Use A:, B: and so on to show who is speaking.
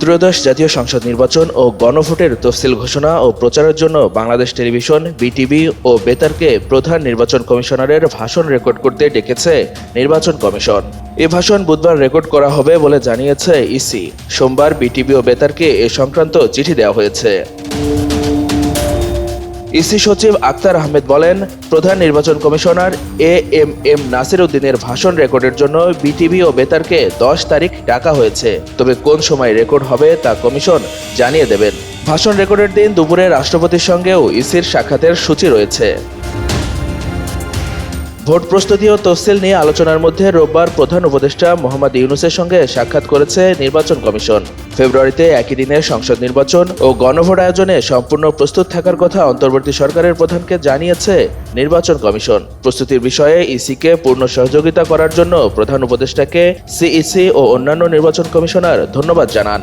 A: ত্রয়োদশ জাতীয় সংসদ নির্বাচন ও গণভোটের তফসিল ঘোষণা ও প্রচারের জন্য বাংলাদেশ টেলিভিশন, বিটিভি ও বেতারকে প্রধান নির্বাচন কমিশনারের ভাষণ রেকর্ড করতে ডেকেছে নির্বাচন কমিশন। এ ভাষণ বুধবার রেকর্ড করা হবে বলে জানিয়েছে ইসি। সোমবার বিটিভি ও বেতারকে এ সংক্রান্ত চিঠি দেওয়া হয়েছে। ইসি সচিব আক্তার আহমেদ বলেন, প্রধান নির্বাচন commissioner A M M Nasir উদ্দিনের ভাষণ রেকর্ডের জন্য বিটিভি ও বেতারকে দশ তারিখ ডাকা হয়েছে। তবে কোন সময় রেকর্ড হবে তা কমিশন জানিয়ে দেবেন। ভাষণ রেকর্ডের দিন দুপুরে রাষ্ট্রপতির সঙ্গেও ইসির সাক্ষাতের সূচি রয়েছে। ভোট প্রস্তুতি ও তফসিল নিয়ে আলোচনার মধ্যে রোববার প্রধান উপদেষ্টা মোহাম্মদ ইউনুসের সঙ্গে সাক্ষাৎ করেছে নির্বাচন কমিশন। ফেব্রুয়ারিতে একই দিনে সংসদ নির্বাচন ও গণভোট আয়োজনে সম্পূর্ণ প্রস্তুত থাকার কথা অন্তর্বর্তী সরকারের প্রধানকে জানিয়েছে নির্বাচন কমিশন। প্রস্তুতির বিষয়ে ইসিকে পূর্ণ সহযোগিতা করার জন্য প্রধান উপদেষ্টাকে সিইসি ও অন্যান্য নির্বাচন কমিশনার ধন্যবাদ জানান।